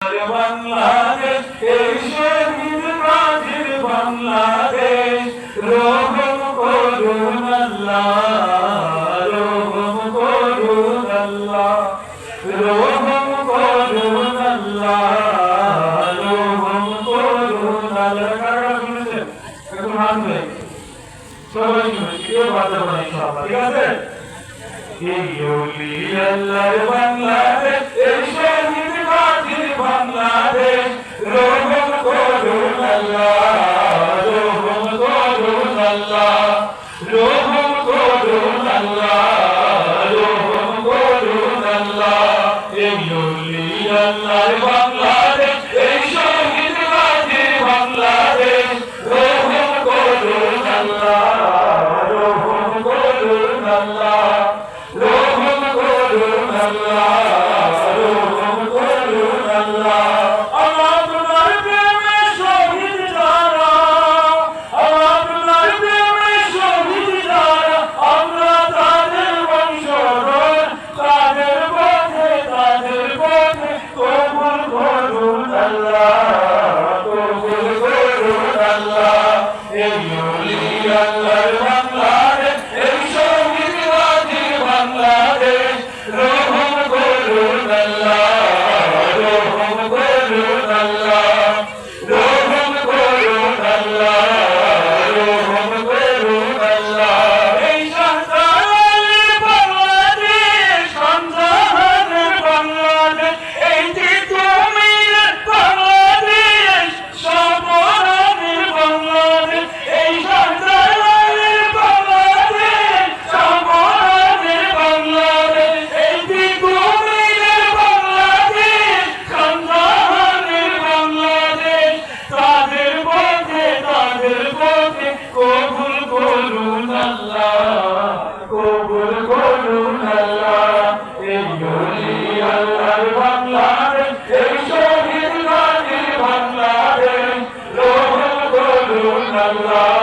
বাংলাদেশ এই শহীদ মাঝির বাংলাদেশ রহম করুন আল্লাহ রহম করুন আল্লাহ রহম করুন আল্লাহ রহম করুন আল্লাহ কারা শুনেছেন একটু মানবে সবাই শুনেছি কেউ বাধা নাই সবাই ঠিক আছে এই অলি আল্লাহর বাংলাদেশ রহম করুন আল্লাহ রহম করুন আল্লাহ। এই অলি আল্লাহর বাংলাদেশ, এই শহীদ মাঝির বাংলাদেশ। রহম করুন আল্লাহ রহম করুন আল্লাহ। রহম করুন আল্লাহ। Allah. বলুন আল্লাহ এই বলি আল্লাহর বাংলাদেশ এই শহীদ গান্ধী বাংলাদেশ রোহন বলুন আল্লাহ।